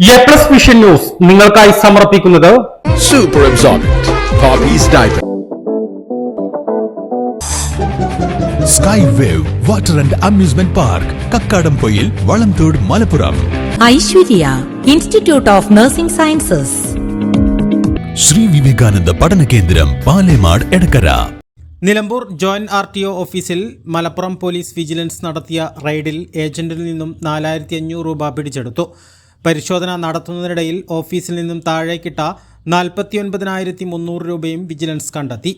A plus vision news നിങ്ങൾക്കായി സമർപ്പിക്കുന്നത് super absorbent. Sky Wave Water and Amusement Park Kakkadampoyil Valamthode Malappuram Aishwarya Institute of Nursing Sciences Shri Vivekananda Padana Kendram Palemad Edakkara Nilambur joint R T O ഓഫീസിൽ Malappuram police vigilance നടത്തിയ റെയ്ഡിൽ ഏജന്റിൽ നിന്നും നാലായിരത്തി അഞ്ഞൂറ് രൂപ പിടിച്ചെടുത്തു. പരിശോധന നടത്തുന്നതിനിടയിൽ ഓഫീസിൽ നിന്നും താഴേക്കിട്ട നാൽപ്പത്തി ഒൻപതിനായിരത്തി മുന്നൂറ് രൂപയും വിജിലൻസ് കണ്ടെത്തി.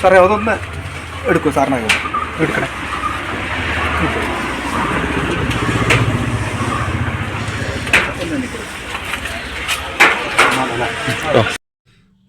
സാറേ അതൊന്ന് എടുക്കൂ സാറിനെ എടുക്കണേ.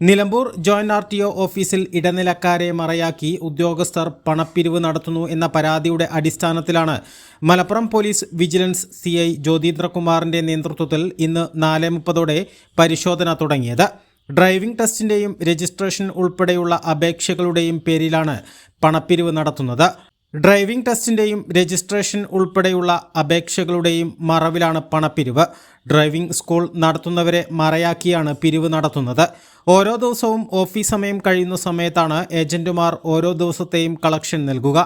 Nilambur joint R T O ഓഫീസിൽ ഇടനിലക്കാരെ മറയാക്കി ഉദ്യോഗസ്ഥർ പണപ്പിരിവ് നടത്തുന്നു എന്ന പരാതിയുടെ അടിസ്ഥാനത്തിലാണ് Malappuram police vigilance C I ജ്യോതീന്ദ്രകുമാറിന്റെ നേതൃത്വത്തിൽ ഇന്ന് നാല് മുപ്പതോടെ പരിശോധന തുടങ്ങിയത്. ഡ്രൈവിംഗ് ടെസ്റ്റിന്റെയും രജിസ്ട്രേഷൻ ഉൾപ്പെടെയുള്ള അപേക്ഷകളുടെയും പേരിലാണ് പണപ്പിരിവ് നടത്തുന്നത്. ഡ്രൈവിംഗ് ടെസ്റ്റിന്റെയും രജിസ്ട്രേഷൻ ഉൾപ്പെടെയുള്ള അപേക്ഷകളുടെയും മറവിലാണ് പണപ്പിരിവ്. ഡ്രൈവിംഗ് സ്കൂൾ നടത്തുന്നവരെ മറയാക്കിയാണ് പിരിവ് നടത്തുന്നത്. ഓരോ ദിവസവും ഓഫീസ് സമയം കഴിയുന്ന സമയത്താണ് ഏജന്റുമാർ ഓരോ ദിവസത്തെയും കളക്ഷൻ നൽകുക.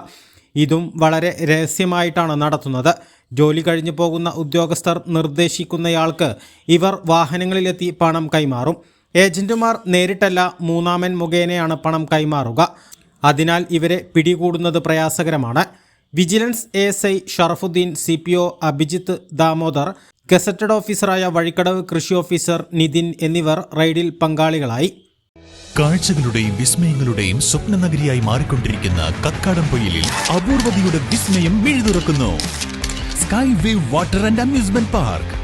ഇതും വളരെ രഹസ്യമായിട്ടാണ് നടത്തുന്നത്. ജോലി കഴിഞ്ഞു പോകുന്ന ഉദ്യോഗസ്ഥർ നിർദ്ദേശിക്കുന്നയാൾക്ക് ഇവർ വാഹനങ്ങളിലെത്തി പണം കൈമാറും. ഏജന്റുമാർ നേരിട്ടല്ല മൂന്നാമൻ മുഖേനയാണ് പണം കൈമാറുക. അതിനാൽ ഇവരെ പിടികൂടുന്നത് പ്രയാസകരമാണ്. Vigilance A S I Sharafuddin C P O Abhijith Damodar gazetted ഓഫീസറായ വഴിക്കടവ് കൃഷി ഓഫീസർ നിതിൻ എന്നിവർ റെയ്ഡിൽ പങ്കാളികളായി. കാഴ്ചകളുടെയും വിസ്മയങ്ങളുടെയും സ്വപ്ന നഗരിയായി മാറിക്കൊണ്ടിരിക്കുന്ന കക്കാടംപൊയിലിൽ അപൂർവതയുടെ വിസ്മയം മിഴുതുറക്കുന്നു. Sky Wave Water and Amusement Park.